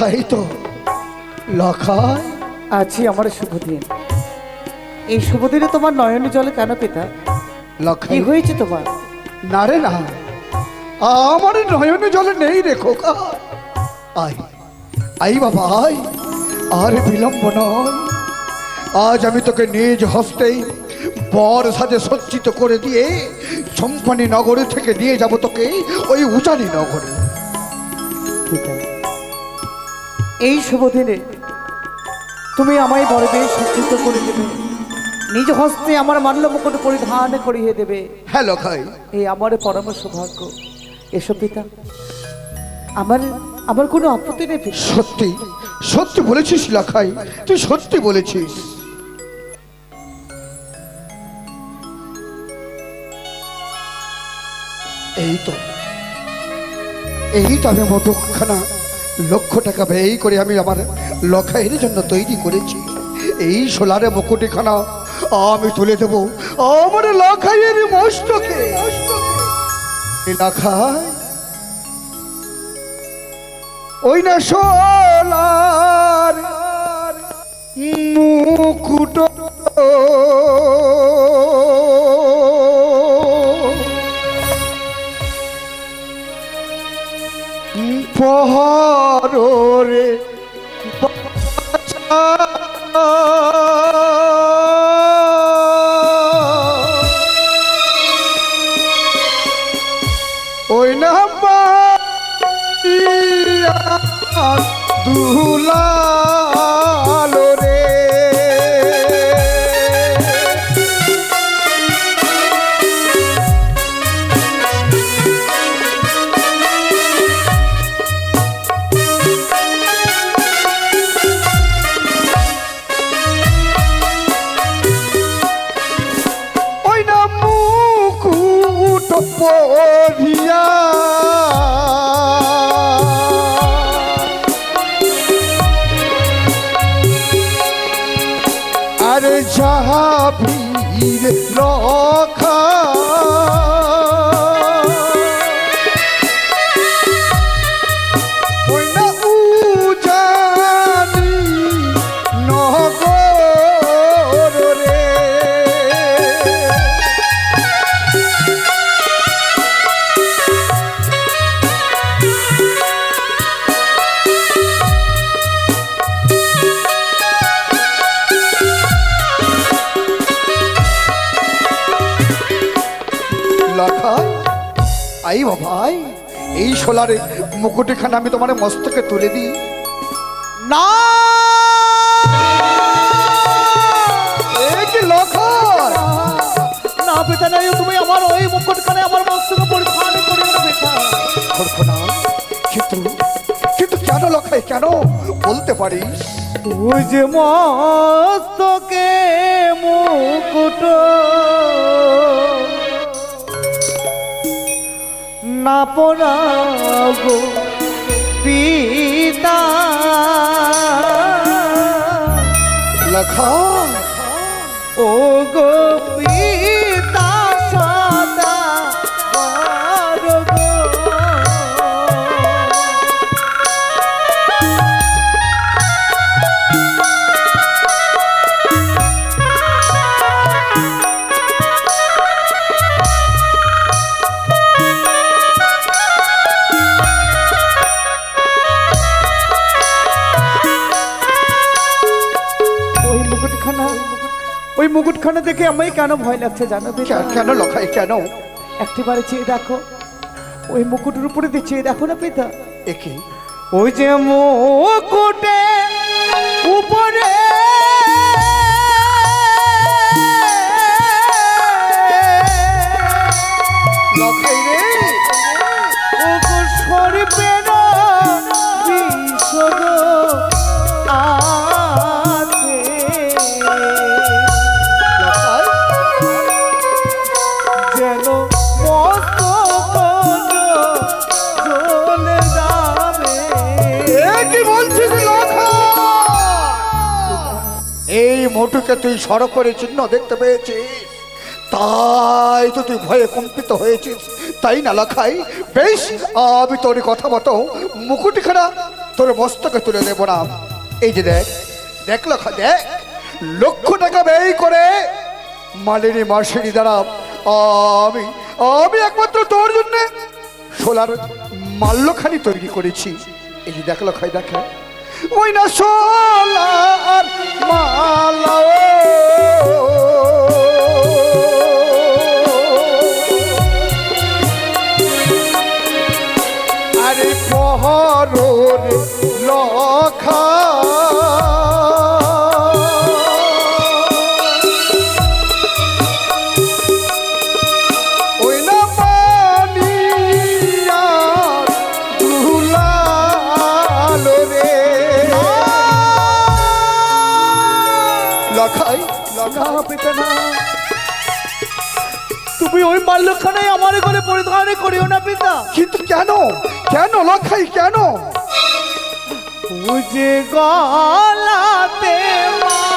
তাই তো লখাই আছি আমার শুভ দিন। এই শুভ দিনে তোমার নয়নে জলে কেন পিতা? কি লখাই হয়েছে তোমার? না রে না। আমার নয়ন জলে নেই রে খোকা। আই আই বাবা আই। আর বিলম্ব নয়। আজ আমি তোকে নিজ হস্তেই বর সাজে সজ্জিত করে দিয়ে চম্পানি নগরে থেকে নিয়ে যাব তোকে ওই উচানি নগরে। পিতা এই শুভ দিনে তুমি আমায় বড় বেশ সজ্জিত করে দেবে। নিজ হস্তে আমার মাল্য মুকুট পরিধান করিয়ে দেবে। হ্যাঁ লখাই। এই আমার পরম সৌভাগ্য। এসব পিতা। আমার আমার কোনো আপত্তি নেই সত্যি? সত্যি বলেছিস লখাই? তুই সত্যি বলেছিস। এই তো। এই তো আমি মতখানা লক্ষ টাকা ব্যয় করে আমি আমার লখাইয়ের জন্য তৈরি করেছি। এই সোলারে মুকুটিখানা আমি তুলে দেব আমার লখাইয়ের মস্তকে। ওই না সোলার মুকুট। পহরে ওই না দুলালো মুকুট লখাই আই বাবাই এই সোলারে মুকুটিখানা আমি তোমার মস্তকে তুলে দিই। না! না পিতা নাই তুমি আমার ওই মুকুটখানে আমার মস্তকে পরিধান না পিতা করব না কিন্তু কিন্তু কেন লখাই কেন বলতে পারিস? ওই যে মস্তকে মুকুট না পরাগো পিতা। লখ ও গো মুকুটখানা দেখে আমায় কেন ভয় লাগছে জানো কেন লখাই কেন? একটিবারে চেয়ে দেখো ওই মুকুটের উপরে দিয়ে চেয়ে দেখো না পিতা? একে ওই যে মুকুটে উপরে লখাই মোটুকে তুই সড়ক করে চিহ্ন দেখতে পেয়েছিস। তাই তো তুই ভয়ে কম্পিত হয়েছিস। তাই না, লখাই? বেশ, আমি তোর কথা মতো মুকুটিখানা তোর মস্তকে তুলে দেবো না। এই যে দেখ দেখ লক্ষ দেখ, লক্ষ টাকা ব্যয় করে মালিনী মাসিনী দ্বারা আমি আমি একমাত্র তোর জন্য সোলার মাল্যখানি তৈরি করেছি। এই যে দেখ লক্ষ দেখ। ওই না সোলার মালা তুমি ওই নেই আমার ঘরে পরিধান করিও না পিতা। কিন্তু কেন? কেন লক্ষাই কেন? বুঝে গলাতে মালা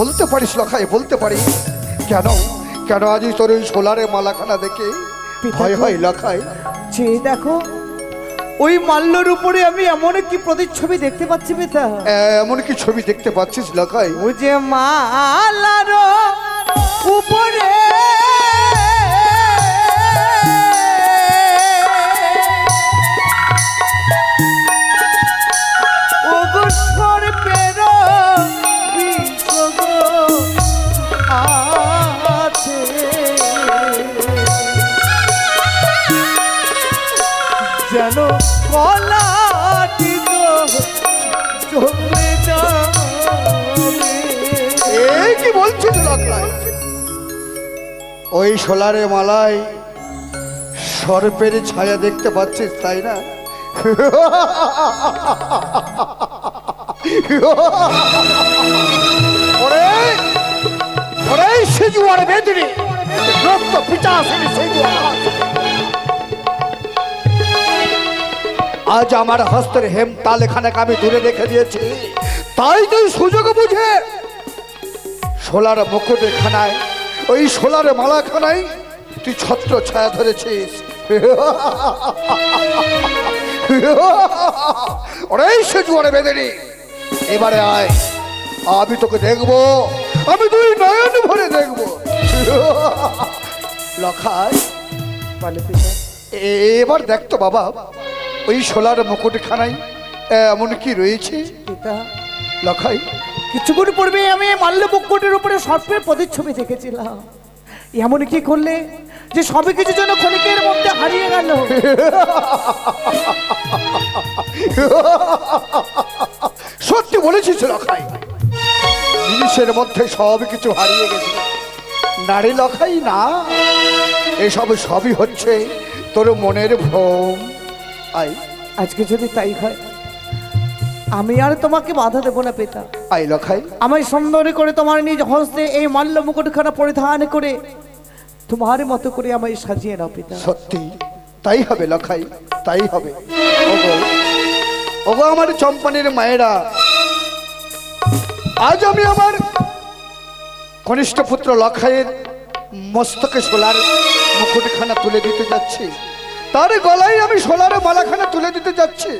বলতে পারিস লখাই বলতে পারিস কেন? কেন আজ তোর ওই সোলারে মালাখানা দেখে ভয়। হয় লখাই যে দেখো ওই মাল্যর উপরে আমি এমন কি প্রতিচ্ছবি দেখতে পাচ্ছি পিতা। এমন কি ছবি দেখতে পাচ্ছিস লখাই ও যে মালার উপরে কলাটি চলে কি ওই সোলারে মালায় সর্পের ছায়া দেখতে পাচ্ছিস, তাই না? ওরে ওরে সেজুয়ার রক্ত সেজুয়ার আজ আমার হস্তের হেম তাল খানাকে আমি দূরে রেখে দিয়েছি। তাই তুই সুযোগ বুঝে সোলার মুকুটে খানায় ওই সোলার মালা খানায় তুই ছত্র ছায়া ধরেছিস। ওরে সেজুয়ারে বেঁধেনি এবারে আয় আমি তোকে দেখব আমি তুই নয়ন ভরে দেখব। লখায় এবার দেখতো বাবা। ওই সোলার মুকুটখানায় এমন কি রয়েছে। পিতা। লখাই। কিছুক্ষণ পূর্বে আমি মাল্য মুকুটের উপরে সর্পের প্রতিচ্ছবি দেখেছিলাম। এমন কি করলে যে সবে কিছু যেন ক্ষণিকের মধ্যে হারিয়ে গেল। সত্যি বলেছিস লখাই। জিনিসের মধ্যে সব কিছু হারিয়ে গেছে। নারী লখাই না। এসব সবই হচ্ছে তোর মনের ভ্রম। আই। আজকে যদি তাই হয় আমি আর তোমাকে বাধা দেবো না পিতা। আই লখাই। আমায় সুন্দর করে তোমার নিজ হস্তে এই মাল্য মুকুটখানা পরিধান করে তোমার মতো করে আমায় সাজিয়ে নাও পিতা। সত্যি তাই হবে লখাই তাই হবে। ওগো ওগো আমার চম্পানের মায়েরা আজ আমি আমার কনিষ্ঠ পুত্র লখাইয়ের মস্তকে সোলার মুকুটখানা তুলে দিতে যাচ্ছি। তার গলায় আমি সোলার মালাখানা তুলে দিতে যাচ্ছি।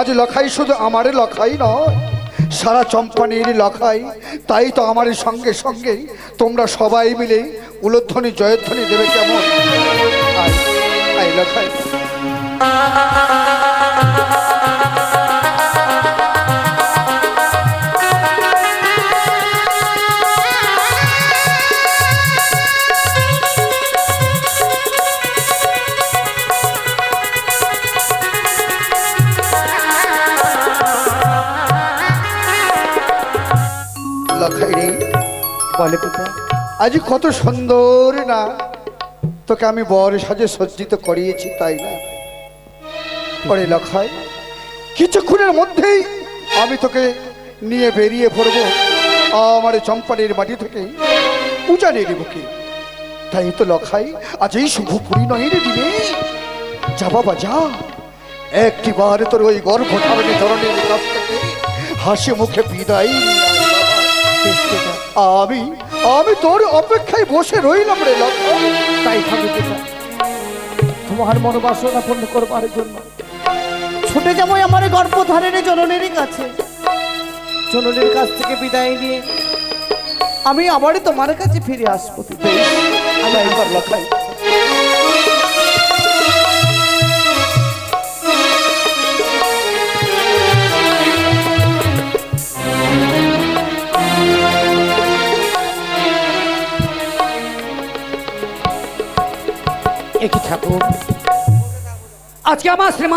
আজ লখাই শুধু আমারে লখাই নয়, সারা চম্পানির লখাই। তাই তো আমার সঙ্গে সঙ্গে তোমরা সবাই মিলে উলোধ্বনি, জয়ধ্বনি দেবে কেমন? আই লখাই। আজ কত সুন্দর না, তোকে আমি বর সাজে সজ্জিত করিয়েছি, তাই না? পরে লখায় কিছুক্ষণের মধ্যেই আমি তোকে নিয়ে বেরিয়ে পড়ব, আমার চম্পানের মাটি থেকে উজানের বুকে তাই তো লখাই আজ এই শুভ পরিণয়ের দিনে যা বাবা, যা। একটি একটিবার তোর ওই গর্ভ ধারণে ধরনের হাসি মুখে বিদায় আমি আমি তোর অপেক্ষায় বসে রইলাম রে তাই ভাবিতে তোমার মনোবাসনা পূর্ণ করবার জন্য। ছুটে যাব আমার রে জননীর কাছে। জননীর কাছ থেকে বিদায় নিয়ে আমি আবারই তোমার কাছে ফিরে আসব। আমি ঠাকুর আজকে আমার শ্রীমান